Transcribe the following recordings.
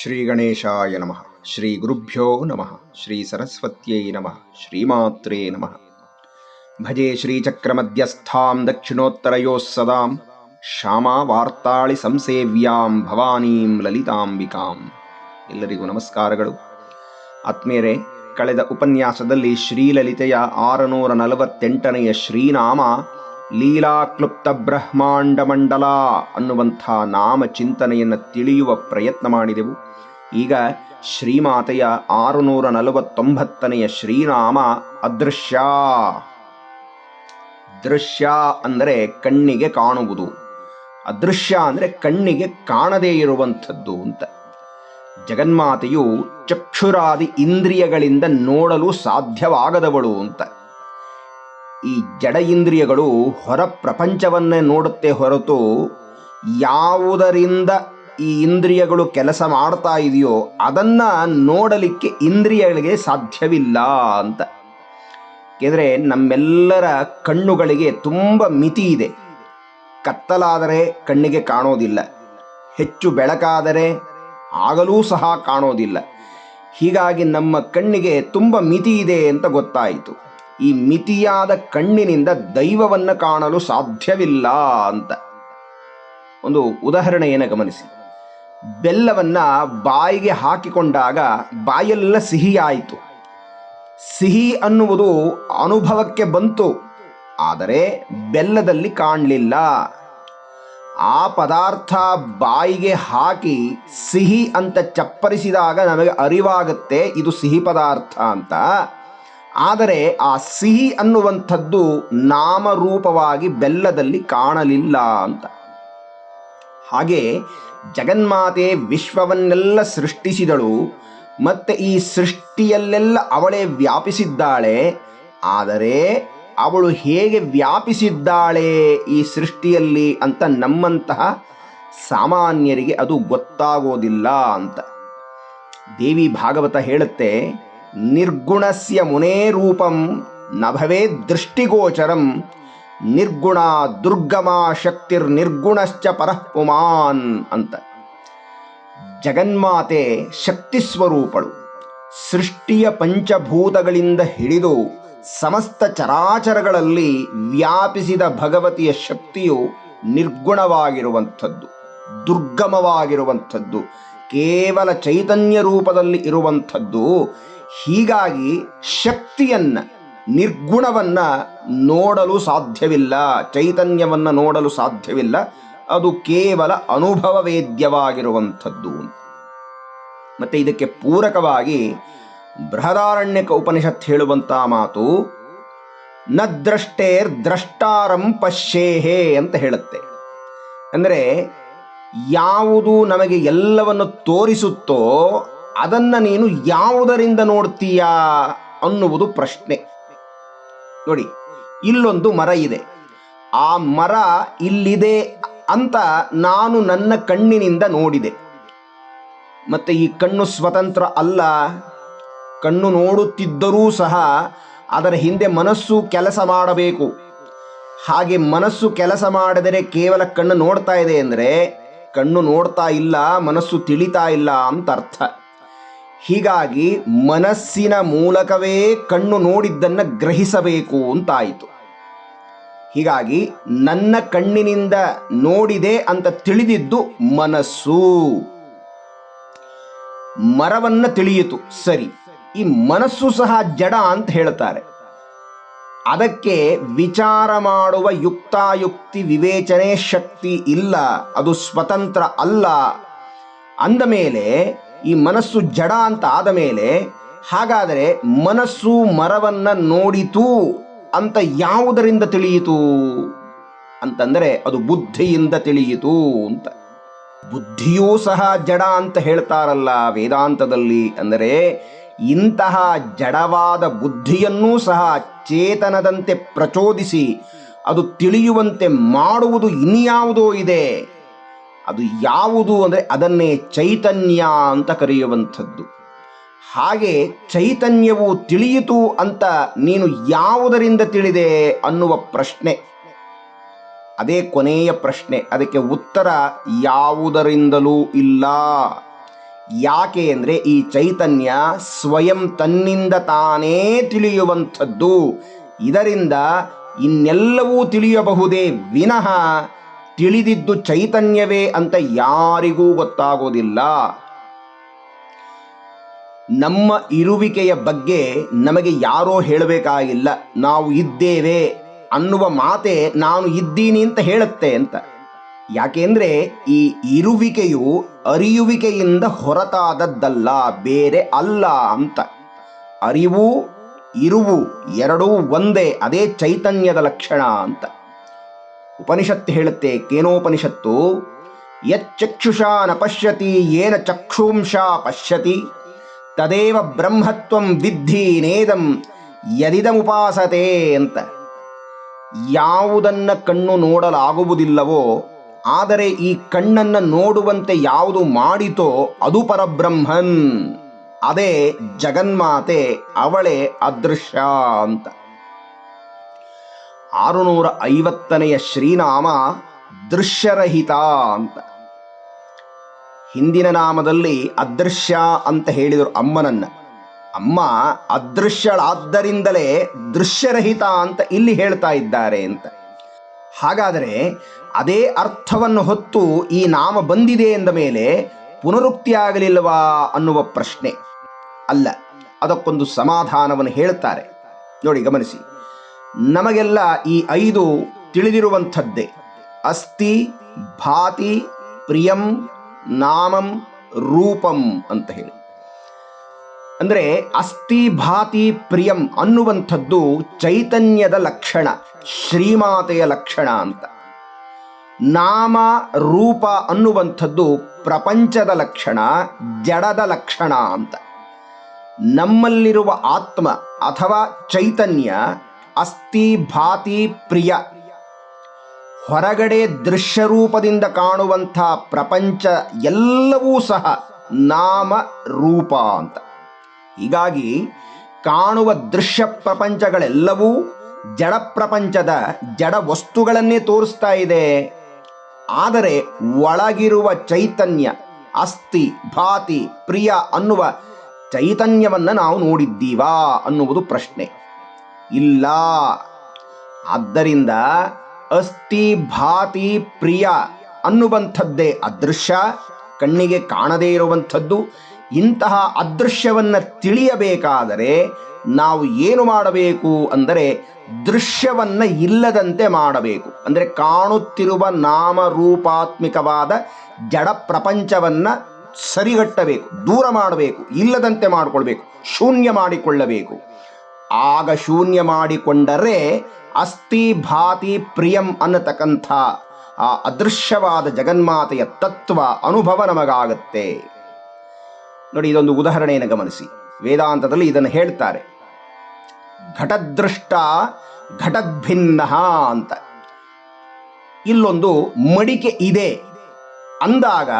ಶ್ರೀ ಗಣೇಶಾಯ ನಮಃ ಶ್ರೀ ಗುರುಭ್ಯೋ ನಮಃ ಶ್ರೀ ಸರಸ್ವತ್ಯೈ ನಮಃ ಶ್ರೀಮಾತ್ರೇ ನಮಃ ಭಜೆ ಶ್ರೀಚಕ್ರಮಧ್ಯಸ್ಥಾಂ ದಕ್ಷಿಣೋತ್ತರಯೋಃ ಸದಾಂ ಶ್ಯಾಮಾ ವಾರ್ತಾಳಿ ಸಂಸೇವ್ಯಾಂ ಭವಾನೀಂ ಲಲಿತಾಂಬಿಕಾಂ ಎಲ್ಲರಿಗೂ ನಮಸ್ಕಾರಗಳು. ಆತ್ಮೀಯರೇ, ಕಳೆದ ಉಪನ್ಯಾಸದಲ್ಲಿ ಶ್ರೀಲಲಿತೆಯ ಆರುನೂರ ನಲವತ್ತೆಂಟನೆಯ ಶ್ರೀನಾಮ ಲೀಲಾಕ್ಲುಪ್ತ ಬ್ರಹ್ಮಾಂಡ ಮಂಡಲ ಅನ್ನುವಂಥ ನಾಮ ಚಿಂತನೆಯನ್ನು ತಿಳಿಯುವ ಪ್ರಯತ್ನ ಮಾಡಿದೆವು. ಈಗ ಶ್ರೀಮಾತೆಯ ಆರುನೂರ ನಲವತ್ತೊಂಬತ್ತನೆಯ ಶ್ರೀನಾಮ ಅದೃಶ್ಯ. ದೃಶ್ಯ ಅಂದರೆ ಕಣ್ಣಿಗೆ ಕಾಣುವುದು. ಅದೃಶ್ಯ ಅಂದರೆ ಕಣ್ಣಿಗೆ ಕಾಣದೇ ಇರುವಂಥದ್ದು ಅಂತ. ಜಗನ್ಮಾತೆಯು ಚಕ್ಷುರಾದಿ ಇಂದ್ರಿಯಗಳಿಂದ ನೋಡಲು ಸಾಧ್ಯವಾಗದವಳು ಅಂತ. ಈ ಜಡ ಇಂದ್ರಿಯಗಳು ಹೊರ ಪ್ರಪಂಚವನ್ನೇ ನೋಡುತ್ತೆ ಹೊರತು ಯಾವುದರಿಂದ ಈ ಇಂದ್ರಿಯಗಳು ಕೆಲಸ ಮಾಡ್ತಾ ಇದೆಯೋ ಅದನ್ನ ನೋಡಲಿಕ್ಕೆ ಇಂದ್ರಿಯಗಳಿಗೆ ಸಾಧ್ಯವಿಲ್ಲ ಅಂತ. ಏಕೆಂದರೆ ನಮ್ಮೆಲ್ಲರ ಕಣ್ಣುಗಳಿಗೆ ತುಂಬ ಮಿತಿ ಇದೆ. ಕತ್ತಲಾದರೆ ಕಣ್ಣಿಗೆ ಕಾಣೋದಿಲ್ಲ. ಹೆಚ್ಚು ಬೆಳಕಾದರೆ ಆಗಲೂ ಸಹ ಕಾಣೋದಿಲ್ಲ. ಹೀಗಾಗಿ ನಮ್ಮ ಕಣ್ಣಿಗೆ ತುಂಬ ಮಿತಿ ಇದೆ ಅಂತ ಗೊತ್ತಾಯಿತು. ಈ ಮಿತಿಯಾದ ಕಣ್ಣಿನಿಂದ ದೈವವನ್ನು ಕಾಣಲು ಸಾಧ್ಯವಿಲ್ಲ ಅಂತ. ಒಂದು ಉದಾಹರಣೆಯನ್ನು ಗಮನಿಸಿ. ಬೆಲ್ಲವನ್ನ ಬಾಯಿಗೆ ಹಾಕಿಕೊಂಡಾಗ ಬಾಯೆಲ್ಲ ಸಿಹಿಯಾಯಿತು ಸಿಹಿ ಅನ್ನುವುದು ಅನುಭವಕ್ಕೆ ಬಂತು, ಆದರೆ ಬೆಲ್ಲದಲ್ಲಿ ಕಾಣಲಿಲ್ಲ. ಆ ಪದಾರ್ಥ ಬಾಯಿಗೆ ಹಾಕಿ ಸಿಹಿ ಅಂತ ಚಪ್ಪರಿಸಿದಾಗ ನಮಗೆ ಅರಿವಾಗುತ್ತೆ, ಇದು ಸಿಹಿ ಪದಾರ್ಥ ಅಂತ. ಆದರೆ ಆ ಸಿಹಿ ಅನ್ನುವಂಥದ್ದು ನಾಮರೂಪವಾಗಿ ಬೆಲ್ಲದಲ್ಲಿ ಕಾಣಲಿಲ್ಲ ಅಂತ. ಹಾಗೆ ಜಗನ್ಮಾತೆ ವಿಶ್ವವನ್ನೆಲ್ಲ ಸೃಷ್ಟಿಸಿದಳು, ಮತ್ತೆ ಈ ಸೃಷ್ಟಿಯಲ್ಲೆಲ್ಲ ಅವಳೇ ವ್ಯಾಪಿಸಿದ್ದಾಳೆ. ಆದರೆ ಅವಳು ಹೇಗೆ ವ್ಯಾಪಿಸಿದ್ದಾಳೆ ಈ ಸೃಷ್ಟಿಯಲ್ಲಿ ಅಂತ ನಮ್ಮಂತಹ ಸಾಮಾನ್ಯರಿಗೆ ಅದು ಗೊತ್ತಾಗೋದಿಲ್ಲ ಅಂತ. ದೇವಿ ಭಾಗವತ ಹೇಳುತ್ತೆ, ನಿರ್ಗುಣಸ್ಯ ಮುನೇ ರೂಪಂ ನಭವೇ ದೃಷ್ಟಿಗೋಚರಂ ನಿರ್ಗುಣ ದುರ್ಗಮ ಶಕ್ತಿರ್ ನಿರ್ಗುಣಶ್ಚ ಪರಃ ಪುಮಾನ್ ಅಂತ. ಜಗನ್ಮಾತೆ ಶಕ್ತಿ ಸ್ವರೂಪಳು. ಸೃಷ್ಟಿಯ ಪಂಚಭೂತಗಳಿಂದ ಹಿಡಿದು ಸಮಸ್ತ ಚರಾಚರಗಳಲ್ಲಿ ವ್ಯಾಪಿಸಿದ ಭಗವತಿಯ ಶಕ್ತಿಯು ನಿರ್ಗುಣವಾಗಿರುವಂಥದ್ದು, ದುರ್ಗಮವಾಗಿರುವಂಥದ್ದು, ಕೇವಲ ಚೈತನ್ಯ ರೂಪದಲ್ಲಿ ಇರುವಂಥದ್ದು. ಹೀಗಾಗಿ ಶಕ್ತಿಯನ್ನ ನಿರ್ಗುಣವನ್ನ ನೋಡಲು ಸಾಧ್ಯವಿಲ್ಲ, ಚೈತನ್ಯವನ್ನು ನೋಡಲು ಸಾಧ್ಯವಿಲ್ಲ, ಅದು ಕೇವಲ ಅನುಭವ ವೇದ್ಯವಾಗಿರುವಂಥದ್ದು ಮತ್ತೆ ಇದಕ್ಕೆ ಪೂರಕವಾಗಿ ಬೃಹದಾರಣ್ಯಕ ಉಪನಿಷತ್ ಹೇಳುವಂತ ಮಾತು, ನ ದ್ರಷ್ಟೇರ್ ದ್ರಷ್ಟಾರಂ ಪಶ್ಯೇಹೇ ಅಂತ ಹೇಳುತ್ತೆ. ಅಂದರೆ ಯಾವುದು ನಮಗೆ ಎಲ್ಲವನ್ನು ತೋರಿಸುತ್ತೋ ಅದನ್ನು ನೀನು ಯಾವುದರಿಂದ ನೋಡ್ತೀಯಾ ಅನ್ನುವುದು ಪ್ರಶ್ನೆ. ನೋಡಿ, ಇಲ್ಲೊಂದು ಮರ ಇದೆ. ಆ ಮರ ಇಲ್ಲಿದೆ ಅಂತ ನಾನು ನನ್ನ ಕಣ್ಣಿನಿಂದ ನೋಡಿದೆ. ಮತ್ತೆ ಈ ಕಣ್ಣು ಸ್ವತಂತ್ರ ಅಲ್ಲ, ಕಣ್ಣು ನೋಡುತ್ತಿದ್ದರೂ ಸಹ ಅದರ ಹಿಂದೆ ಮನಸ್ಸು ಕೆಲಸ ಮಾಡಬೇಕು. ಹಾಗೆ ಮನಸ್ಸು ಕೆಲಸ ಮಾಡಿದರೆ ಕೇವಲ ಕಣ್ಣು ನೋಡ್ತಾ ಇದೆ ಅಂದರೆ, ಕಣ್ಣು ನೋಡ್ತಾ ಇಲ್ಲ, ಮನಸ್ಸು ತಿಳಿತಾ ಇಲ್ಲ ಅಂತ ಅರ್ಥ. ಹೀಗಾಗಿ ಮನಸ್ಸಿನ ಮೂಲಕವೇ ಕಣ್ಣು ನೋಡಿದ್ದನ್ನು ಗ್ರಹಿಸಬೇಕು ಅಂತಾಯಿತು. ಹೀಗಾಗಿ ನನ್ನ ಕಣ್ಣಿನಿಂದ ನೋಡಿದೆ ಅಂತ ತಿಳಿದಿದ್ದು ಮನಸ್ಸು. ಮರವನ್ನ ತಿಳಿಯಿತು, ಸರಿ. ಈ ಮನಸ್ಸು ಸಹ ಜಡ ಅಂತ ಹೇಳ್ತಾರೆ ಅದಕ್ಕೆ ವಿಚಾರ ಮಾಡುವ ಯುಕ್ತಾಯುಕ್ತಿ ವಿವೇಚನೆ ಶಕ್ತಿ ಇಲ್ಲ, ಅದು ಸ್ವತಂತ್ರ ಅಲ್ಲ. ಅಂದ ಮೇಲೆ ಈ ಮನಸ್ಸು ಜಡ ಅಂತ ಆದ ಮೇಲೆ ಹಾಗಾದರೆ ಮನಸ್ಸು ಮರವನ್ನ ನೋಡಿತು ಅಂತ ಯಾವುದರಿಂದ ತಿಳಿಯಿತು? ಅಂತಂದರೆ ಅದು ಬುದ್ಧಿಯಿಂದ ತಿಳಿಯಿತು ಅಂತ. ಬುದ್ಧಿಯೂ ಸಹ ಜಡ ಅಂತ ಹೇಳ್ತಾರಲ್ಲ ವೇದಾಂತದಲ್ಲಿ. ಅಂದರೆ ಇಂತಹ ಜಡವಾದ ಬುದ್ಧಿಯನ್ನೂ ಸಹ ಚೇತನದಂತೆ ಪ್ರಚೋದಿಸಿ ಅದು ತಿಳಿಯುವಂತೆ ಮಾಡುವುದು ಇನ್ಯಾವುದೋ ಇದೆ. ಅದು ಯಾವುದು ಅಂದರೆ ಅದನ್ನೇ ಚೈತನ್ಯ ಅಂತ ಕರೆಯುವಂಥದ್ದು. ಹಾಗೆ ಚೈತನ್ಯವು ತಿಳಿಯಿತು ಅಂತ ನೀನು ಯಾವುದರಿಂದ ತಿಳಿದೆ ಅನ್ನುವ ಪ್ರಶ್ನೆ. ಅದೇ ಕೊನೆಯ ಪ್ರಶ್ನೆ, ಅದಕ್ಕೆ ಉತ್ತರ ಯಾವುದರಿಂದಲೂ ಇಲ್ಲ. ಯಾಕೆ ಅಂದರೆ ಈ ಚೈತನ್ಯ ಸ್ವಯಂ ತನ್ನಿಂದ ತಾನೇ ತಿಳಿಯುವಂಥದ್ದು. ಇದರಿಂದ ಇನ್ನೆಲ್ಲವೂ ತಿಳಿಯಬಹುದೇ ವಿನಃ ತಿಳಿದಿದ್ದು ಚೈತನ್ಯವೇ ಅಂತ ಯಾರಿಗೂ ಗೊತ್ತಾಗೋದಿಲ್ಲ. ನಮ್ಮ ಇರುವಿಕೆಯ ಬಗ್ಗೆ ನಮಗೆ ಯಾರೋ ಹೇಳಬೇಕಾಗಿಲ್ಲ. ನಾವು ಇದ್ದೇವೆ ಅನ್ನುವ ಮಾತೆ ನಾನು ಇದ್ದೀನಿ ಅಂತ ಹೇಳುತ್ತೆ ಅಂತ. ಯಾಕೆಂದ್ರೆ ಈ ಇರುವಿಕೆಯು ಅರಿಯುವಿಕೆಯಿಂದ ಹೊರತಾದದ್ದಲ್ಲ, ಬೇರೆ ಅಲ್ಲ ಅಂತ. ಅರಿವು, ಇರುವು ಎರಡೂ ಒಂದೇ, ಅದೇ ಚೈತನ್ಯದ ಲಕ್ಷಣ ಅಂತ. ಉಪನಿಷತ್ತು ಹೇಳುತ್ತೆ, ಕೇನೋಪನಿಷತ್ತು ಯಚ್ಚಕ್ಷುಷಾ ನ ಪಶ್ಯತಿ, ಏನ ಚಕ್ಷುಂಶ ಪಶ್ಯತಿ, ತದೇವ ಬ್ರಹ್ಮತ್ವಂ ವಿದ್ಧಿ ನೇದಂ ಯದಿದಮುಪಾಸತೆ ಅಂತ. ಯಾವುದನ್ನ ಕಣ್ಣು ನೋಡಲಾಗುವುದಿಲ್ಲವೋ, ಆದರೆ ಈ ಕಣ್ಣನ್ನು ನೋಡುವಂತೆ ಯಾವುದು ಮಾಡಿತೋ ಅದು ಪರಬ್ರಹ್ಮನ್. ಅದೇ ಜಗನ್ಮಾತೆ, ಅವಳೆ ಅದೃಶ್ಯ ಅಂತ. ಆರುನೂರ ಐವತ್ತನೆಯ ಶ್ರೀನಾಮ ದೃಶ್ಯರಹಿತ ಅಂತ. ಹಿಂದಿನ ನಾಮದಲ್ಲಿ ಅದೃಶ್ಯ ಅಂತ ಹೇಳಿದರು ಅಮ್ಮನನ್ನ. ಅಮ್ಮ, ಅದೃಶ್ಯಳಾದ್ದರಿಂದಲೇ ದೃಶ್ಯರಹಿತ ಅಂತ ಇಲ್ಲಿ ಹೇಳ್ತಾ ಇದ್ದಾರೆ ಅಂತ. ಹಾಗಾದರೆ ಅದೇ ಅರ್ಥವನ್ನು ಹೊತ್ತು ಈ ನಾಮ ಬಂದಿದೆ ಎಂದ ಮೇಲೆ ಪುನರುಕ್ತಿಯಾಗಲಿಲ್ಲವಾ ಅನ್ನುವ ಪ್ರಶ್ನೆ. ಅಲ್ಲ, ಅದಕ್ಕೊಂದು ಸಮಾಧಾನವನ್ನು ಹೇಳ್ತಾರೆ. ನೋಡಿ, ಗಮನಿಸಿ. ನಮಗೆಲ್ಲ ಈ ಐದು ತಿಳಿದಿರುವಂಥದ್ದೇ. ಅಸ್ತಿ ಭಾತಿ, ಪ್ರಿಯಂ, ನಾಮಂ, ರೂಪಂ ಅಂತ ಹೇಳಿ. ಅಂದರೆ ಅಸ್ಥಿ, ಭಾತಿ, ಪ್ರಿಯಂ ಅನ್ನುವಂಥದ್ದು ಚೈತನ್ಯದ ಲಕ್ಷಣ, ಶ್ರೀಮಾತೆಯ ಲಕ್ಷಣ ಅಂತ. ನಾಮ, ರೂಪ ಅನ್ನುವಂಥದ್ದು ಪ್ರಪಂಚದ ಲಕ್ಷಣ, ಜಡದ ಲಕ್ಷಣ ಅಂತ. ನಮ್ಮಲ್ಲಿರುವ ಆತ್ಮ ಅಥವಾ ಚೈತನ್ಯ ಅಸ್ಥಿ ಭಾತಿ ಪ್ರಿಯ. ಹೊರಗಡೆ ದೃಶ್ಯರೂಪದಿಂದ ಕಾಣುವಂಥ ಪ್ರಪಂಚ ಎಲ್ಲವೂ ಸಹ ನಾಮ ರೂಪ ಅಂತ. ಹೀಗಾಗಿ ಕಾಣುವ ದೃಶ್ಯ ಪ್ರಪಂಚಗಳೆಲ್ಲವೂ ಜಡ ಪ್ರಪಂಚದ ಜಡ ವಸ್ತುಗಳನ್ನೇ ತೋರಿಸ್ತಾ ಇದೆ. ಆದರೆ ಒಳಗಿರುವ ಚೈತನ್ಯ, ಅಸ್ಥಿ, ಭಾತಿ, ಪ್ರಿಯ ಅನ್ನುವ ಚೈತನ್ಯವನ್ನು ನಾವು ನೋಡಿದ್ದೀವಾ ಅನ್ನುವುದು ಪ್ರಶ್ನೆ. ಇಲ್ಲ. ಆದ್ದರಿಂದ ಅಸ್ಥಿ ಭಾತಿ ಪ್ರಿಯ ಅನ್ನುವಂಥದ್ದೇ ಅದೃಶ್ಯ. ಕಣ್ಣಿಗೆ ಕಾಣದೇ ಇರುವಂಥದ್ದು ಇಂತಹ ಅದೃಶ್ಯವನ್ನು ತಿಳಿಯಬೇಕಾದರೆ ನಾವು ಏನು ಮಾಡಬೇಕು ಅಂದರೆ ದೃಶ್ಯವನ್ನ ಇಲ್ಲದಂತೆ ಮಾಡಬೇಕು. ಅಂದರೆ ಕಾಣುತ್ತಿರುವ ನಾಮರೂಪಾತ್ಮಿಕವಾದ ಜಡ ಪ್ರಪಂಚವನ್ನ ಸರಿಗಟ್ಟಬೇಕು, ದೂರ ಮಾಡಬೇಕು, ಇಲ್ಲದಂತೆ ಮಾಡಿಕೊಳ್ಬೇಕು, ಶೂನ್ಯ ಮಾಡಿಕೊಳ್ಳಬೇಕು. ಆಗ ಶೂನ್ಯ ಮಾಡಿಕೊಂಡರೆ ಅಸ್ಥಿ ಭಾತಿ ಪ್ರಿಯಂ ಅನ್ನತಕ್ಕಂಥ ಆ ಅದೃಶ್ಯವಾದ ಜಗನ್ಮಾತೆಯ ತತ್ವ, ಅನುಭವ ನಮಗಾಗುತ್ತೆ. ನೋಡಿ, ಇದೊಂದು ಉದಾಹರಣೆಯನ್ನು ಗಮನಿಸಿ. ವೇದಾಂತದಲ್ಲಿ ಇದನ್ನು ಹೇಳ್ತಾರೆ. ಘಟದೃಷ್ಟ ಘಟದ್ಭಿನ್ನ ಅಂತ. ಇಲ್ಲೊಂದು ಮಡಿಕೆ ಇದೆ. ಅಂದಾಗ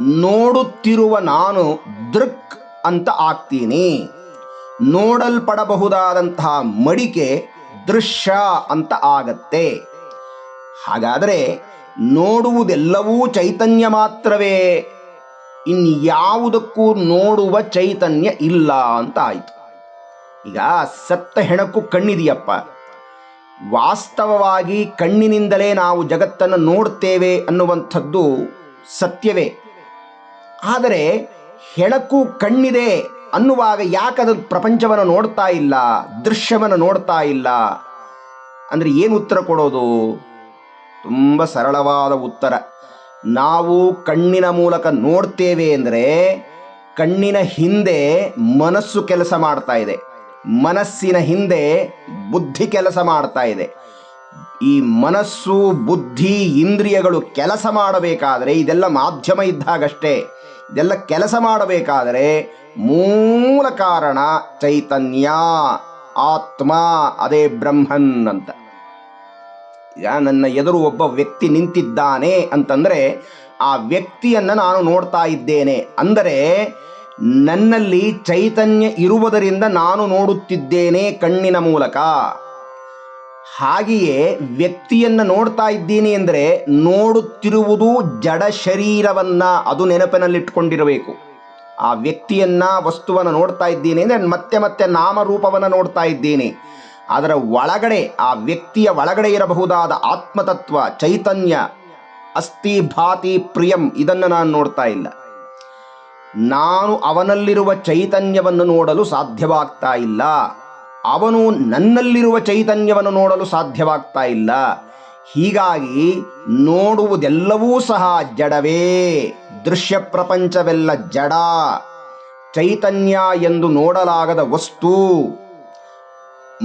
ನೋಡುತ್ತಿರುವ ನಾನು ದೃಕ್ ಅಂತ ಆಗ್ತೀನಿ. ನೋಡಲ್ಪಡಬಹುದಾದಂತಹ ಮಡಿಕೆ ದೃಶ್ಯ ಅಂತ ಆಗತ್ತೆ. ಹಾಗಾದರೆ ನೋಡುವುದೆಲ್ಲವೂ ಚೈತನ್ಯ ಮಾತ್ರವೇ. ಇನ್ಯಾವುದಕ್ಕೂ ನೋಡುವ ಚೈತನ್ಯ ಇಲ್ಲ ಅಂತ ಆಯಿತು. ಈಗ ಸತ್ತ ಹೆಣಕ್ಕೂ ಕಣ್ಣಿದೆಯಪ್ಪ. ವಾಸ್ತವವಾಗಿ ಕಣ್ಣಿನಿಂದಲೇ ನಾವು ಜಗತ್ತನ್ನು ನೋಡ್ತೇವೆ ಅನ್ನುವಂಥದ್ದು ಸತ್ಯವೇ. ಆದರೆ ಹೆಣಕ್ಕೂ ಕಣ್ಣಿದೆ ಅನ್ನುವಾಗ ಯಾಕದ ಪ್ರಪಂಚವನ್ನು ನೋಡ್ತಾ ಇಲ್ಲ, ದೃಶ್ಯವನ್ನು ನೋಡ್ತಾ ಇಲ್ಲ, ಅಂದರೆ ಏನು ಉತ್ತರ ಕೊಡೋದು? ತುಂಬ ಸರಳವಾದ ಉತ್ತರ. ನಾವು ಕಣ್ಣಿನ ಮೂಲಕ ನೋಡ್ತೇವೆ ಅಂದರೆ ಕಣ್ಣಿನ ಹಿಂದೆ ಮನಸ್ಸು ಕೆಲಸ ಮಾಡ್ತಾ ಇದೆ. ಮನಸ್ಸಿನ ಹಿಂದೆ ಬುದ್ಧಿ ಕೆಲಸ ಮಾಡ್ತಾ ಇದೆ. ಈ ಮನಸ್ಸು, ಬುದ್ಧಿ, ಇಂದ್ರಿಯಗಳು ಕೆಲಸ ಮಾಡಬೇಕಾದರೆ, ಇದೆಲ್ಲ ಮಾಧ್ಯಮ ಇದ್ದಾಗಷ್ಟೇ ಇದೆಲ್ಲ ಕೆಲಸ ಮಾಡಬೇಕಾದರೆ ಮೂಲ ಕಾರಣ ಚೈತನ್ಯ, ಆತ್ಮ, ಅದೇ ಬ್ರಹ್ಮನ್ ಅಂತ. ನನ್ನ ಎದುರು ಒಬ್ಬ ವ್ಯಕ್ತಿ ನಿಂತಿದ್ದಾನೆ ಅಂತಂದರೆ ಆ ವ್ಯಕ್ತಿಯನ್ನು ನಾನು ನೋಡ್ತಾ ಇದ್ದೇನೆ. ಅಂದರೆ ನನ್ನಲ್ಲಿ ಚೈತನ್ಯ ಇರುವುದರಿಂದ ನಾನು ನೋಡುತ್ತಿದ್ದೇನೆ ಕಣ್ಣಿನ ಮೂಲಕ. ಹಾಗೆಯೇ ವ್ಯಕ್ತಿಯನ್ನು ನೋಡ್ತಾ ಇದ್ದೀನಿ ಅಂದರೆ ನೋಡುತ್ತಿರುವುದು ಜಡ ಶರೀರವನ್ನ ಅದು ನೆನಪಿನಲ್ಲಿಟ್ಕೊಂಡಿರಬೇಕು. ಆ ವ್ಯಕ್ತಿಯನ್ನ, ವಸ್ತುವನ್ನು ನೋಡ್ತಾ ಇದ್ದೀನಿ ಅಂದರೆ ಮತ್ತೆ ಮತ್ತೆ ನಾಮರೂಪವನ್ನು ನೋಡ್ತಾ ಇದ್ದೀನಿ. ಅದರ ಒಳಗಡೆ, ಆ ವ್ಯಕ್ತಿಯ ಒಳಗಡೆ ಇರಬಹುದಾದ ಆತ್ಮತತ್ವ, ಚೈತನ್ಯ, ಅಸ್ಥಿ, ಭಾತಿ, ಪ್ರಿಯಂ, ಇದನ್ನು ನಾನು ನೋಡ್ತಾ ಇಲ್ಲ. ನಾನು ಅವನಲ್ಲಿರುವ ಚೈತನ್ಯವನ್ನು ನೋಡಲು ಸಾಧ್ಯವಾಗ್ತಾ ಇಲ್ಲ. ಅವನು ನನ್ನಲ್ಲಿರುವ ಚೈತನ್ಯವನ್ನು ನೋಡಲು ಸಾಧ್ಯವಾಗ್ತಾ ಇಲ್ಲ. ಹೀಗಾಗಿ ನೋಡುವುದೆಲ್ಲವೂ ಸಹ ಜಡವೇ. ದೃಶ್ಯ ಪ್ರಪಂಚವೆಲ್ಲ ಜಡ. ಚೈತನ್ಯ ಎಂದು ನೋಡಲಾಗದ ವಸ್ತು.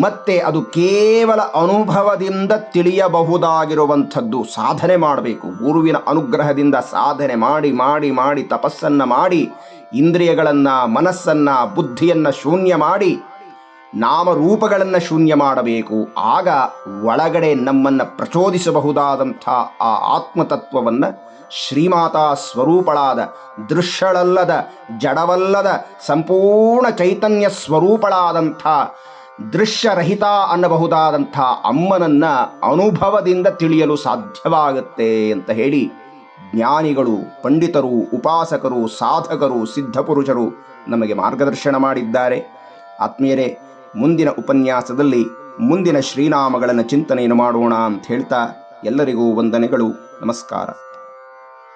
ಮತ್ತೆ ಅದು ಕೇವಲ ಅನುಭವದಿಂದ ತಿಳಿಯಬಹುದಾಗಿರುವಂಥದ್ದು. ಸಾಧನೆ ಮಾಡಬೇಕು. ಗುರುವಿನ ಅನುಗ್ರಹದಿಂದ ಸಾಧನೆ ಮಾಡಿ ಮಾಡಿ ಮಾಡಿ, ತಪಸ್ಸನ್ನು ಮಾಡಿ, ಇಂದ್ರಿಯಗಳನ್ನು, ಮನಸ್ಸನ್ನು, ಬುದ್ಧಿಯನ್ನು ಶೂನ್ಯ ಮಾಡಿ ನಾಮರೂಪಗಳನ್ನು ಶೂನ್ಯ ಮಾಡಬೇಕು. ಆಗ ಒಳಗಡೆ ನಮ್ಮನ್ನು ಪ್ರಚೋದಿಸಬಹುದಾದಂಥ ಆ ಆತ್ಮತತ್ವವನ್ನು ಶ್ರೀಮಾತಾ ಸ್ವರೂಪಳಾದ, ದೃಶ್ಯಳಲ್ಲದ, ಜಡವಲ್ಲದ, ಸಂಪೂರ್ಣ ಚೈತನ್ಯ ಸ್ವರೂಪಳಾದಂಥ, ದೃಶ್ಯರಹಿತ ಅನ್ನಬಹುದಾದಂಥ ಅಮ್ಮನನ್ನ ಅನುಭವದಿಂದ ತಿಳಿಯಲು ಸಾಧ್ಯವಾಗುತ್ತೆ ಅಂತ ಹೇಳಿ ಜ್ಞಾನಿಗಳು, ಪಂಡಿತರು, ಉಪಾಸಕರು, ಸಾಧಕರು, ಸಿದ್ಧಪುರುಷರು ನಮಗೆ ಮಾರ್ಗದರ್ಶನ ಮಾಡಿದ್ದಾರೆ. ಆತ್ಮೀಯರೇ ಮುಂದಿನ ಉಪನ್ಯಾಸದಲ್ಲಿ ಮುಂದಿನ ಶ್ರೀನಾಮಗಳನ್ನು ಚಿಂತನೆಯನ್ನು ಮಾಡೋಣ ಅಂತ ಹೇಳ್ತಾ ಎಲ್ಲರಿಗೂ ವಂದನೆಗಳು. ನಮಸ್ಕಾರ.